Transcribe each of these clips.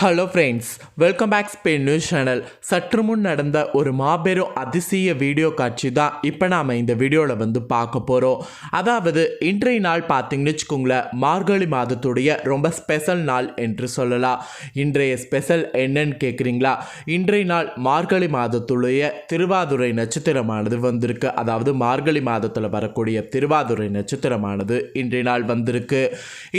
Hello friends welcome back Spain news channel சற்று முன் நடந்த ஒரு மாபெரும் அதிசய வீடியோ காட்சி தான் இப்போ நாம் இந்த வீடியோவில் வந்து பார்க்க போகிறோம் அதாவது இன்றைய நாள் பார்த்தீங்கன்னு வச்சுக்கோங்களேன் மார்கழி மாதத்துடைய ரொம்ப ஸ்பெஷல் நாள் என்று சொல்லலாம். இன்றைய ஸ்பெஷல் என்னன்னு கேட்குறீங்களா இன்றைய நாள் மார்கழி மாதத்துடைய திருவாதுரை நட்சத்திரமானது வந்திருக்கு. அதாவது மார்கழி மாதத்தில் வரக்கூடிய திருவாதுரை நட்சத்திரமானது இன்றைய நாள் வந்திருக்கு.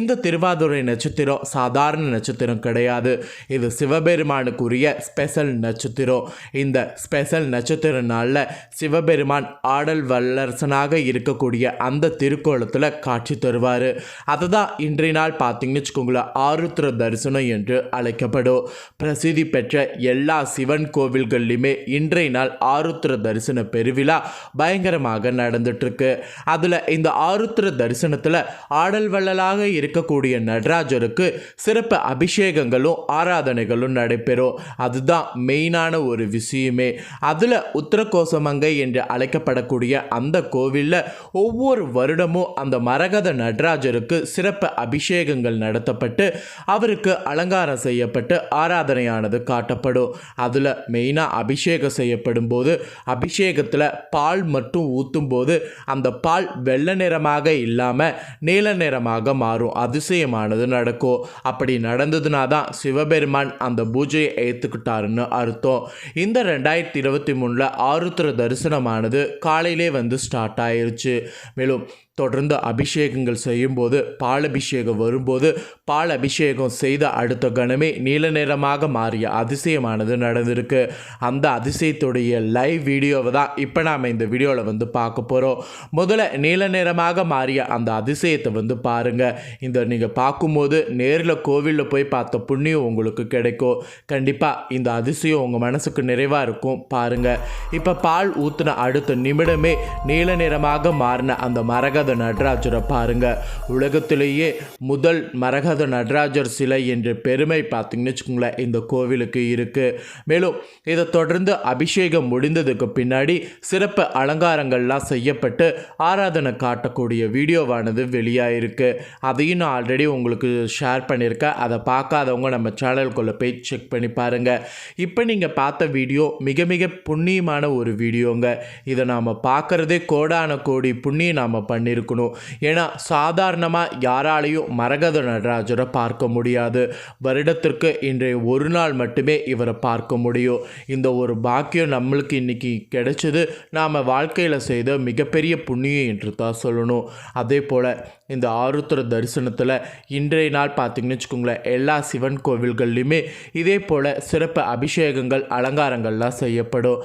இந்த திருவாதுரை நட்சத்திரம் சாதாரண நட்சத்திரம் கிடையாது. இது சிவபெருமானுக்குரிய ஸ்பெஷல் நட்சத்திரம். இந்த ஸ்பெஷல் நட்சத்திர நாளில் சிவபெருமான் ஆடல் வல்லரசனாக இருக்கக்கூடிய அந்த திருக்கோலத்தில் காட்சி தருவார். அதுதான் இன்றைய நாள் பார்த்தீங்கன்னு வச்சுக்கோங்களேன் ஆருத்ர தரிசனம் என்று அழைக்கப்படும். பிரசித்தி பெற்ற எல்லா சிவன் கோவில்கள்லையுமே இன்றைய நாள் ஆருத்ர தரிசன பெருவிழா பயங்கரமாக நடந்துட்டுருக்கு. அதில் இந்த ஆருத்ர தரிசனத்தில் ஆடல் வள்ளலாக இருக்கக்கூடிய நடராஜருக்கு சிறப்பு அபிஷேகங்களும் ஆராதனைகளும் நடைபெறும். அதுதான் மெயினான ஒரு விஷயமே. அதில் உத்தரகோசமங்கை என்று அழைக்கப்படக்கூடிய அந்த கோவிலில் ஒவ்வொரு வருடமும் அந்த மரகத நடராஜருக்கு சிறப்பு அபிஷேகங்கள் நடத்தப்பட்டு அவருக்கு அலங்காரம் செய்யப்பட்டு ஆராதனையானது காட்டப்படும். அதில் மெயினாக அபிஷேகம் செய்யப்படும் போது அபிஷேகத்தில் பால் மட்டும் ஊற்றும் போது அந்த பால் வெள்ளை நிறமாக இல்லாமல் நீல நிறமாக மாறும். அதிசயமானது நடக்கும். அப்படி நடந்ததுனா தான் சிவபெருமான் அந்த பூஜையை ஏற்றுக்கிட்டாருன்னு அர்த்தம். இந்த ரெண்டாயிரத்தி இருபத்தி மூணில் ஆருத்ர தரிசனமானது காலையிலே வந்து ஸ்டார்ட் ஆயிருச்சு. மேலும் தொடர்ந்து அபிஷேகங்கள் செய்யும்போது பால் அபிஷேகம் வரும்போது பால் அபிஷேகம் செய்த அடுத்த கணமே நீல நிறமாக மாறிய அதிசயமானது நடந்திருக்கு. அந்த அதிசயத்துடைய லைவ் வீடியோவை தான் இப்போ நாம் இந்த வீடியோவில் வந்து பார்க்க போகிறோம் முதல்ல நீல நிறமாக மாறிய அந்த அதிசயத்தை வந்து பாருங்கள் இந்த நீங்கள் பார்க்கும்போது நேரில் கோவிலில் போய் பார்த்த புண்ணியம் உங்களுக்கு கிடைக்கும். கண்டிப்பாக இந்த அதிசயம் உங்கள் மனசுக்கு நிறைவாக இருக்கும் பாருங்கள் இப்போ பால் ஊற்றின அடுத்த நிமிடமே நீல நிறமாக மாறின அந்த மரக மரகத நடராஜரை பாருங்க. உலகத்திலேயே முதல் மரகத நடராஜர் சிலை என்ற பெருமை பார்த்தீங்கன்னு வச்சுக்கோங்களேன் இந்த கோவிலுக்கு இருக்கு. மேலும் இதை தொடர்ந்து அபிஷேகம் முடிந்ததுக்கு பின்னாடி சிறப்பு அலங்காரங்கள்லாம் செய்யப்பட்டு ஆராதனை காட்டக்கூடிய வீடியோவானது வெளியாயிருக்கு. அதையும் நான் ஆல்ரெடி உங்களுக்கு ஷேர் பண்ணியிருக்கேன். அதை பார்க்காதவங்க நம்ம சேனலுக்குள்ளே போய் செக் பண்ணி பாருங்கள் இப்போ நீங்கள் பார்த்த வீடியோ மிக மிக புண்ணியமான ஒரு வீடியோங்க. இதை நாம் பார்க்குறதே கோடான கோடி புண்ணியம் நாம் பண்ணியிருக்கணும். ஏன்னா சாதாரணமாக யாராலையும் மரகத நடராஜரை பார்க்க முடியாது. வருடத்திற்கு இன்றைய ஒரு நாள் மட்டுமே இவரை பார்க்க முடியும். இந்த ஒரு பாக்கியம் நம்மளுக்கு இன்னைக்கு கிடைச்சது. நாம் வாழ்க்கையில் செய்த மிகப்பெரிய புண்ணியம் என்று தான் சொல்லணும். அதே போல் இந்த ஆருத்ர தரிசனத்தில் இன்றைய நாள் பார்த்திங்கன்னு வச்சுக்கோங்களேன் எல்லா சிவன் கோவில்கள்லையுமே இதே போல் சிறப்பு அபிஷேகங்கள் அலங்காரங்கள்லாம் செய்யப்படும்.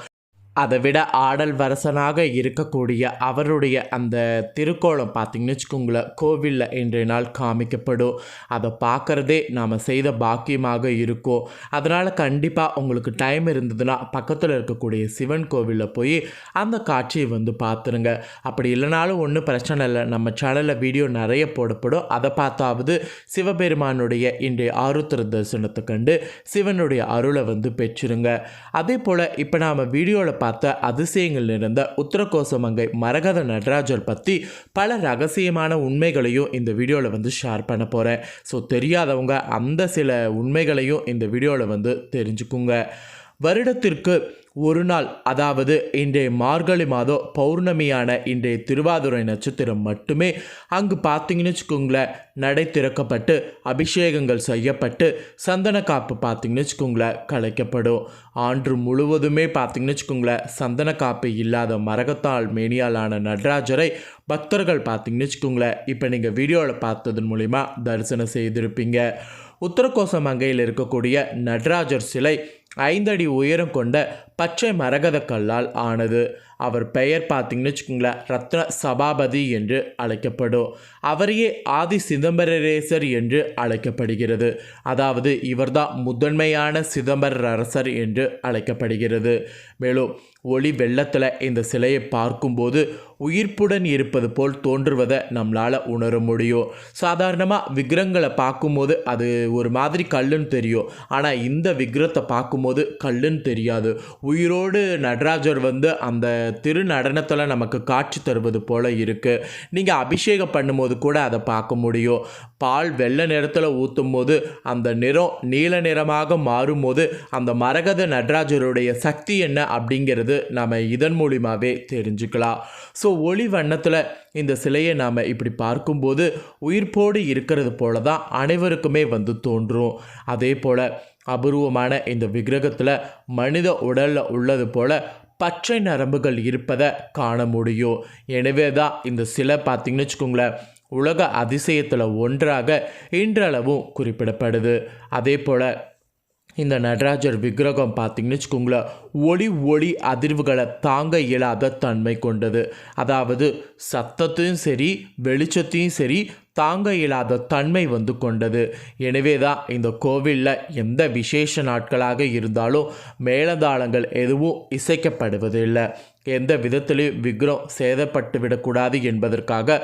அதை விட ஆடல் வரசனாக இருக்கக்கூடிய அவருடைய அந்த திருக்கோலம் பார்த்திங்கன்னு வச்சுக்கோங்களேன் கோவிலில் இன்றைய நாள் காமிக்கப்படும். அதை பார்க்குறதே நாம் செய்த பாக்கியமாக இருக்கும். அதனால் கண்டிப்பாக உங்களுக்கு டைம் இருந்ததுன்னா பக்கத்தில் இருக்கக்கூடிய சிவன் கோவிலில் போய் அந்த காட்சியை வந்து பார்த்துருங்க. அப்படி இல்லைனாலும் ஒன்றும் பிரச்சனை இல்லை. நம்ம சேனலில் வீடியோ நிறைய போடப்படும். அதை பார்த்தாவது சிவபெருமானுடைய இன்றைய ஆருத்திர தரிசனத்தை கண்டு சிவனுடைய அருளை வந்து பெற்றிருங்க. அதே போல் இப்போ நாம் வீடியோவில் பார்த்த அதிசயங்கள் நிறைந்த உத்தரகோசமங்கை மரகத நடராஜர் பற்றி பல ரகசியமான உண்மைகளையும் இந்த வீடியோவில் வந்து ஷேர் பண்ண போகிறேன் ஸோ தெரியாதவங்க அந்த சில உண்மைகளையும் இந்த வீடியோவில் வந்து தெரிஞ்சுக்குங்க. வருடத்திற்கு ஒரு நாள் அதாவது இன்றைய மார்கழி மாதம் பௌர்ணமியான இன்றைய திருவாதுரை நட்சத்திரம் மட்டுமே அங்கு பார்த்தீங்கன்னு வச்சுக்கோங்களேன் நடை திறக்கப்பட்டு அபிஷேகங்கள் செய்யப்பட்டு சந்தன காப்பு பார்த்தீங்கன்னு வச்சுக்கோங்களேன் கலைக்கப்படும். ஆண்டு முழுவதுமே பார்த்தீங்கன்னு வச்சுக்கோங்களேன் சந்தன காப்பு இல்லாத மரகத்தால் மேனியாலான நடராஜரை பக்தர்கள் பார்த்தீங்கன்னு வச்சுக்கோங்களேன் இப்போ நீங்கள் வீடியோவில் பார்த்ததன் மூலிமா தரிசனம் செய்திருப்பீங்க. உத்தரகோசமங்கையில் இருக்கக்கூடிய நடராஜர் சிலை ஐந்தடி உயரம் கொண்ட பச்சை மரகத கல்லால் ஆனது. அவர் பெயர் பார்த்தீங்கன்னு வச்சுக்கோங்களேன் ரத்ன சபாபதி என்று அழைக்கப்படும். அவரையே ஆதி சிதம்பரரேசர் என்று அழைக்கப்படுகிறது. அதாவது இவர்தான் முதன்மையான சிதம்பர அரசர் என்று அழைக்கப்படுகிறது. மேலும் ஒளி வெள்ளத்தில் இந்த சிலையை பார்க்கும்போது உயிர்ப்புடன் இருப்பது போல் தோன்றுவதை நம்மளால் உணர முடியும். சாதாரணமாக விக்கிரங்களை பார்க்கும்போது அது ஒரு மாதிரி கல்லுன்னு தெரியும். ஆனால் இந்த விக்கிரத்தை பார்க்கும்போது பார்க்கும்போது கல்லுன்னு தெரியாது. உயிரோடு நடராஜர் வந்து அந்த திரு நடனத்தில் நமக்கு காட்சி தருவது போல் இருக்குது நீங்கள் அபிஷேகம் பண்ணும்போது கூட அதை பார்க்க முடியும். பால் வெள்ளை நிறத்தில் ஊற்றும் போது அந்த நிறம் நீல நிறமாக மாறும்போது அந்த மரகத நடராஜருடைய சக்தி என்ன அப்படிங்கிறது நாம் இதன் மூலியமாகவே தெரிஞ்சுக்கலாம். ஸோ ஒளி வண்ணத்தில் இந்த சிலையை நாம் இப்படி பார்க்கும்போது உயிர்ப்போடு இருக்கிறது போல தான் அனைவருக்குமே வந்து தோன்றும். அதே போல் அபூர்வமான இந்த விக்கிரகத்தில் மனித உடலில் உள்ளது போல பச்சை நரம்புகள் இருப்பதை காண முடியும். எனவே தான் இந்த சிலை பார்த்திங்கன்னு வச்சுக்கோங்களேன் உலக அதிசயத்தில் ஒன்றாக இன்றளவும் குறிப்பிடப்படுது. அதே போல் இந்த நடராஜர் விக்கிரகம் பார்த்தீங்கன்னு வச்சுக்கோங்களேன் ஒளி ஒளி அதிர்வுகளை தாங்க இயலாத தன்மை கொண்டது. அதாவது சத்தத்தையும் சரி வெளிச்சத்தையும் சரி தாங்க இயலாத தன்மை வந்து கொண்டது. எனவே தான் இந்த கோவிலில் எந்த விசேஷ நாட்களாக இருந்தாலும் மேலதாளங்கள் எதுவும் இசைக்கப்படுவதில்லை. எந்த விதத்திலையும் விக்ரம் சேதப்பட்டு விடக்கூடாது என்பதற்காக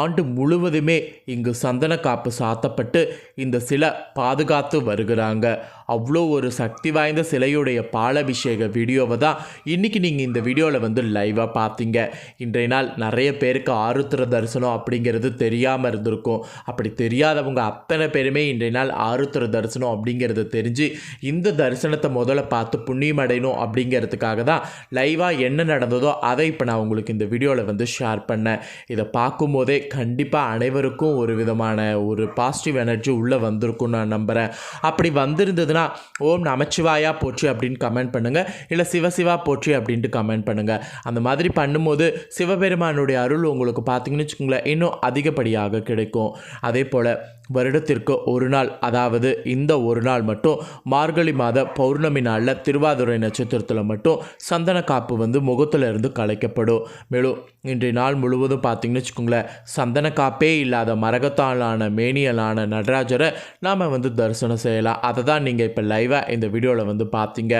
ஆண்டு முழுவதுமே இங்கு சந்தன காப்பு சாத்தப்பட்டு இந்த சிலை பாதுகாத்து வருகிறாங்க. அவ்வளோ ஒரு சக்தி வாய்ந்த சிலையுடைய பாலபிஷேக வீடியோவை தான் இன்றைக்கி நீங்கள் இந்த வீடியோவில் வந்து லைவாக பார்த்தீங்க. இன்றைய நாள் நிறைய பேருக்கு ஆருத்ர தரிசனம் அப்படிங்கிறது தெரியாமல் இருந்திருக்கும். அப்படி தெரியாதவங்க அத்தனை பேருமே இன்றைய நாள் ஆருத்ர தரிசனம் அப்படிங்கிறது தெரிஞ்சு இந்த தரிசனத்தை முதல்ல பார்த்து புண்ணியம் அடையணும் அப்படிங்கிறதுக்காக தான் லைவாக என்ன நடந்ததோ அதை இப்போ நான் உங்களுக்கு இந்த வீடியோவில் வந்து ஷேர் பண்ணேன். இதை பார்க்கும்போதே கண்டிப்பாக அனைவருக்கும் ஒரு விதமான ஒரு பாசிட்டிவ் எனர்ஜி உள்ளே வந்திருக்கும் நான் நம்புகிறேன் அப்படி வந்திருந்ததுன்னா ஓம் நமச்சிவாயா போற்றி அப்படின்னு கமெண்ட் பண்ணுங்கள் இல்லை சிவசிவா போற்றி அப்படின்ட்டு கமெண்ட் பண்ணுங்கள் அந்த மாதிரி பண்ணும்போது சிவபெருமானுடைய அருள் உங்களுக்கு பார்த்தீங்கன்னு வச்சுக்கோங்களேன் இன்னும் அதிகப்படியாக கிடைக்கும். அதே போல் வருடத்திற்கு ஒரு நாள் அதாவது இந்த ஒரு நாள் மட்டும் மார்கழி மாத பௌர்ணமி நாளில் திருவாதுரை நட்சத்திரத்தில் மட்டும் சந்தன காப்பு வந்து முகத்தில் இருந்து கலைக்கப்படும். மேலும் இன்றைய நாள் முழுவதும் பார்த்தீங்கன்னு வச்சுக்கோங்களேன் சந்தன காப்பே இல்லாத மரகத்தாலான மேனியலான நடராஜரை நாம் வந்து தரிசனம் செய்யலாம். அதை தான் நீங்கள் இப்போ லைவாக இந்த வீடியோவில் வந்து பார்த்தீங்க.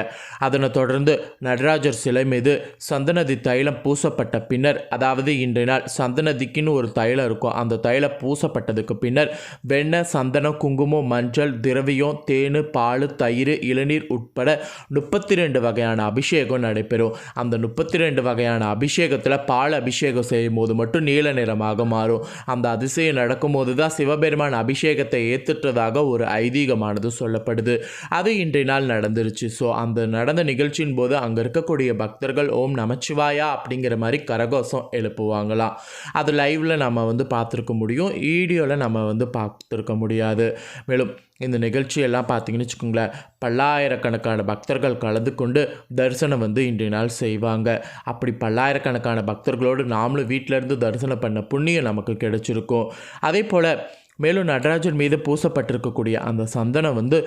அதனை தொடர்ந்து நடராஜர் சிலை மீது சந்தனதி தைலம் பூசப்பட்ட பின்னர் அதாவது இன்றைய நாள் சந்தனதிக்குன்னு ஒரு தைலம் இருக்கும். அந்த தைலம் பூசப்பட்டதுக்கு பின்னர் வெண்ணெய் சந்தனம் குங்குமம் மஞ்சள் திரவியம் தேன் பால் தயிர் இளநீர் உட்பட முப்பத்தி ரெண்டு வகையான அபிஷேகம் நடைபெறும். அந்த முப்பத்தி ரெண்டு வகையான அபிஷேகத்தில் பால் அபிஷேகம் செய்யும் போது மட்டும் நீல நிறமாக மாறும். அந்த அதிசயம் நடக்கும்போது தான் சிவபெருமான் அபிஷேகத்தை ஏற்றுற்றதாக ஒரு ஐதீகமானது சொல்லப்படுது. அது இன்றைய நாள் நடந்துருச்சு. ஸோ அந்த நடந்த நிகழ்ச்சியின் போது அங்கே இருக்கக்கூடிய பக்தர்கள் ஓம் நமச்சிவாயா அப்படிங்கிற மாதிரி கரகோஷம் எழுப்புவாங்களாம். அது லைவில் நம்ம வந்து பார்த்துருக்க முடியும். வீடியோவில் நம்ம வந்து பார்த்துருக்க முடியாது. மேலும் இந்த நிகழ்ச்சியெல்லாம் பார்த்தீங்கன்னு வச்சுக்கோங்களேன் பல்லாயிரக்கணக்கான பக்தர்கள் கலந்து கொண்டு தரிசனம் வந்து இன்றைய நாள் செய்வாங்க. அப்படி பல்லாயிரக்கணக்கான பக்தர்களோடு நாமளும் வீட்டிலேருந்து தரிசனம் பண்ண புண்ணியம் நமக்கு கிடைச்சிருக்கும். அதே போல் மேலும் நடராஜன் மீது பூசப்பட்டிருக்கக்கூடிய அந்த சந்தனம் வந்து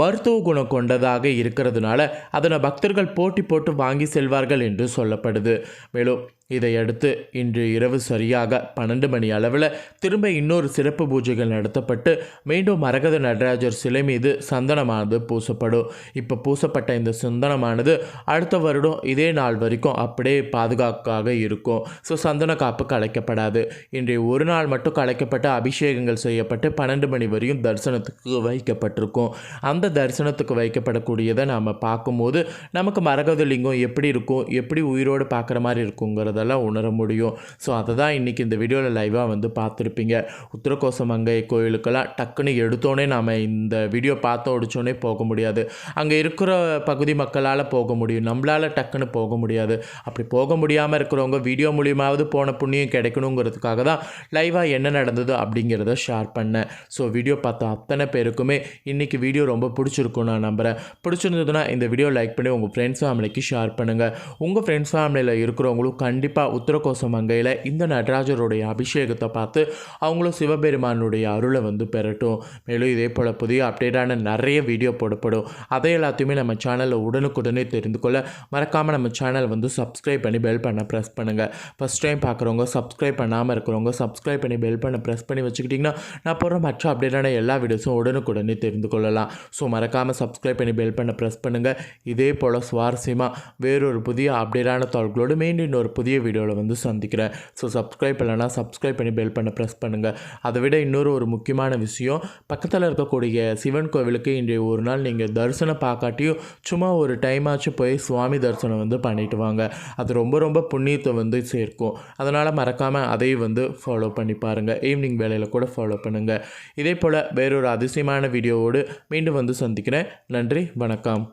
மருத்துவ குணம் கொண்டதாக இருக்கிறதுனால அதனை பக்தர்கள் போட்டி போட்டு வாங்கி செல்வார்கள் என்று சொல்லப்படுது. மேலும் இதையடுத்து இன்று இரவு சரியாக பன்னெண்டு மணி அளவில் திரும்ப இன்னொரு சிறப்பு பூஜைகள் நடத்தப்பட்டு மீண்டும் மரகத நடராஜர் சிலை மீது சந்தனமானது பூசப்படும். இப்போ பூசப்பட்ட இந்த சந்தனமானது அடுத்த வருடம் இதே நாள் வரைக்கும் அப்படியே பாதுகாக்காக இருக்கும். ஸோ சந்தன காப்பு கலைக்கப்படாது. இன்றைய ஒரு நாள் மட்டும் கலைக்கப்பட்டு அபிஷேகங்கள் செய்யப்பட்டு பன்னெண்டு மணி வரையும் தரிசனத்துக்கு வைக்கப்பட்டிருக்கும். அந்த தரிசனத்துக்கு வைக்கப்படக்கூடியதை நாம் பார்க்கும்போது நமக்கு மரகத லிங்கம் எப்படி இருக்கும் எப்படி உயிரோடு பார்க்குற மாதிரி இருக்குங்கிறத இருக்குங்கிறதெல்லாம் உணர முடியும். ஸோ அதை தான் இன்றைக்கி இந்த வீடியோவில் லைவாக வந்து பார்த்துருப்பீங்க. உத்தரகோசமங்கை கோயிலுக்கெல்லாம் டக்குன்னு எடுத்தோடனே நாம் இந்த வீடியோ பார்த்து உடச்சோடனே போக முடியாது. அங்கே இருக்கிற பகுதி மக்களால் போக முடியும். நம்மளால் டக்குன்னு போக முடியாது. அப்படி போக முடியாமல் இருக்கிறவங்க வீடியோ மூலியமாவது போன புண்ணியம் கிடைக்கணுங்கிறதுக்காக தான் லைவாக என்ன நடந்தது அப்படிங்கிறத ஷேர் பண்ணேன். ஸோ வீடியோ பார்த்த அத்தனை பேருக்குமே இன்றைக்கி வீடியோ ரொம்ப பிடிச்சிருக்கும் நான் நம்புகிறேன் பிடிச்சிருந்ததுன்னா இந்த வீடியோ லைக் பண்ணி உங்கள் ஃப்ரெண்ட்ஸ் ஃபேமிலிக்கு ஷேர் பண்ணுங்கள் உங்கள் ஃப்ரெண்ட்ஸ் ஃபேமிலியில் இருக்கிறவங்களும் கண்டிப்பாக உத்தரகோசம் மங்கையில் இந்த நடராஜருடைய அபிஷேகத்தை பார்த்து அவங்களும் சிவபெருமானுடைய அருளை வந்து பெறட்டும். மேலும் இதே போல் புதிய அப்டேட்டான நிறைய வீடியோ போடப்படும். அதை எல்லாத்தையுமே நம்ம சேனலில் உடனுக்குடனே தெரிந்து கொள்ள மறக்காமல் நம்ம சேனல் வந்து சப்ஸ்கிரைப் பண்ணி பெல் பண்ண ப்ரெஸ் பண்ணுங்கள் ஃபஸ்ட் டைம் பார்க்குறவங்க சப்ஸ்கிரைப் பண்ணாமல் இருக்கிறவங்க சப்ஸ்கிரைப் பண்ணி பெல் பண்ண ப்ரெஸ் பண்ணி வச்சுக்கிட்டிங்கன்னா நான் போகிற மற்ற அப்டேட்டான எல்லா வீடியோஸும் உடனுக்குடனே தெரிந்து கொள்ளலாம். ஸோ மறக்காமல் சப்ஸ்கிரைப் பண்ணி பெல் பண்ண ப்ரெஸ் பண்ணுங்கள் இதே போல் சுவாரஸ்யமாக வேறொரு புதிய அப்டேட்டான தகவல்களோடு மீண்டும் இன்னொரு புதிய வீடியோவில் வந்து சந்திக்கிறேன். ஸோ சப்ஸ்கிரைப் இல்லைனா சப்ஸ்கிரைப் பண்ணி பெல் பண்ண ப்ரெஸ் பண்ணுங்கள் அதை விட இன்னொரு ஒரு முக்கியமான விஷயம் பக்கத்தில் இருக்கக்கூடிய சிவன் கோவிலுக்கு இன்றைய ஒரு நாள் நீங்கள் தரிசனம் பார்க்காட்டியும் சும்மா ஒரு டைம் ஆச்சு போய் சுவாமி தரிசனம் வந்து பண்ணிட்டு வாங்க. அது ரொம்ப ரொம்ப புண்ணியத்தை வந்து சேர்க்கும். அதனால் மறக்காமல் அதையும் வந்து ஃபாலோ பண்ணி பாருங்கள் ஈவினிங் வேலையில் கூட ஃபாலோ பண்ணுங்கள் இதே போல் வேறொரு அதிசயமான வீடியோவோடு மீண்டும் வந்து சந்திக்கிறேன். நன்றி வணக்கம்.